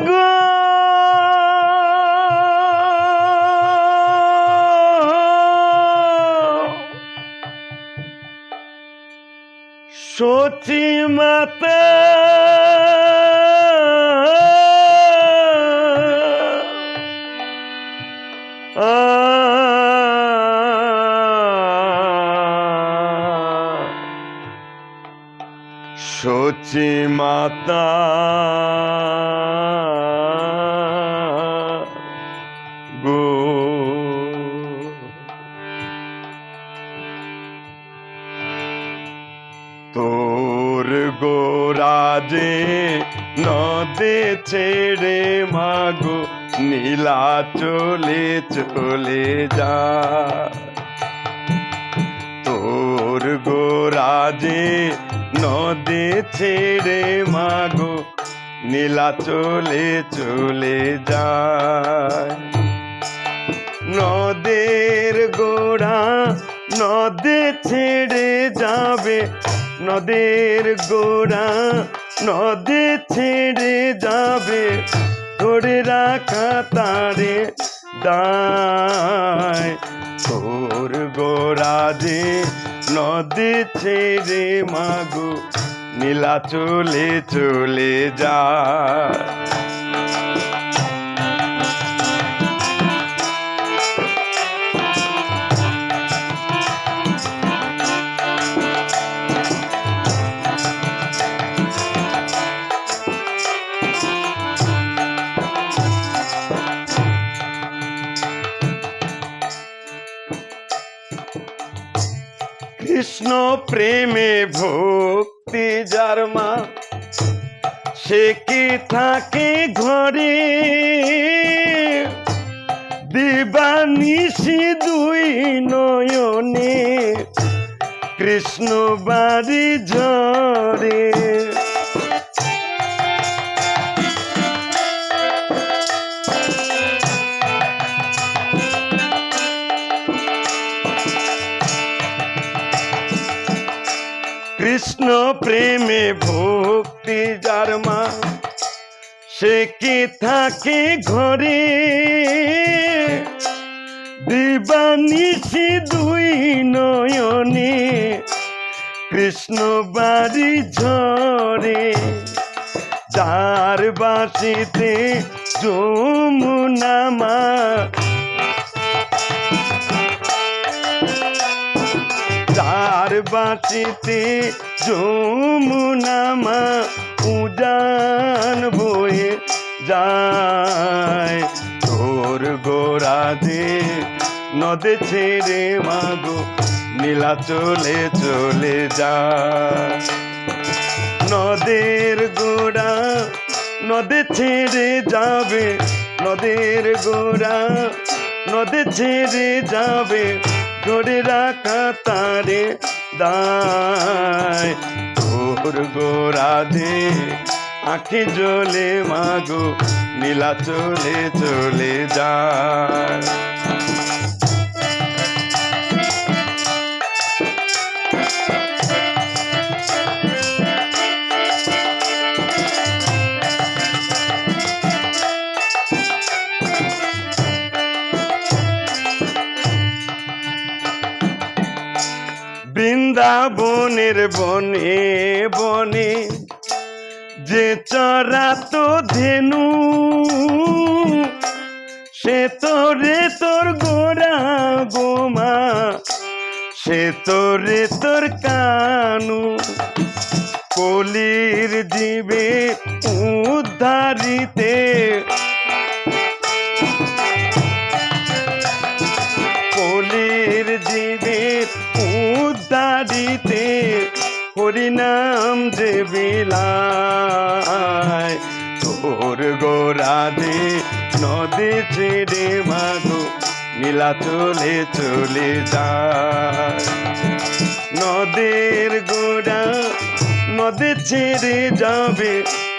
গো সচি মাতা সচি মাতা তোর গোরাজে নদে ছেড়ে মাগো, নীলা চলে চলে যা। তোর গোরাজে নদে ছেড়ে মাগো, নীলা চলে চলে যায় নদের গোড়া নদে ছেড়ে যাবে নদের গোড়া নদী ছেড়ে যাবে, ধরে রাখা তারে দায়। তোর গোড়া যে নদী ছেড়ে মাগো, নীলা চলে চলে যায়। কৃষ্ণ প্রেমে ভক্তি যার মা, সে কি থাকে ঘরে? দিবানিশি দুই নয়নে কৃষ্ণ বাড়ি ঝরে। কৃষ্ণ প্রেমে ভক্তি যার মা, সে কি থাকে ঘরে? দিবানিশি দুই নয়নে, কৃষ্ণ বাড়ি ঝরে। যার বাসিতে যমুনা বাঁচিতে যমুনা মা উজান বয়ে যায়। তোর গোড়া দে নদে ছেড়ে মাগো নীলা চলে চলে যায়। নদের গোড়া নদে ছেড়ে যাবে, নদের গোড়া নদে ছেড়ে যাবে, ধরে রাখা তারে দায়। ভোর গো দে আখি জলে মাগো নীলা চলে চলে যায়। বৃন্দাবনের বনে বনে, যে চরা তো ধেনু, সে তোরে তোর গোরা গোমা, সে তোরে তোর কানু। কলির জীবে উদ্ধারিতে হরিনাম যে বিলায়, তোর গোরা দে নদী ছেড়ে মাগো নীলা চলে চলে যায়। নদের গোড়া নদী ছেড়ে যাবে,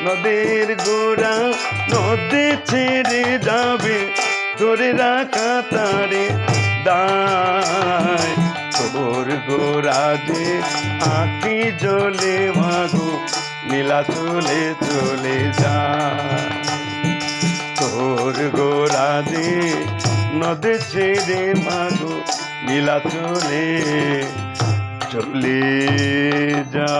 নদের গোড়া নদী ছেড়ে যাবে ধরে রাখা তারে দায়। মোর গোরাজে আঁকি জলে ভাগো নীলা চলে চলে যা। তোর গোরাজে নদে ছেড়ে মাগো নীলা চলে চলে যা।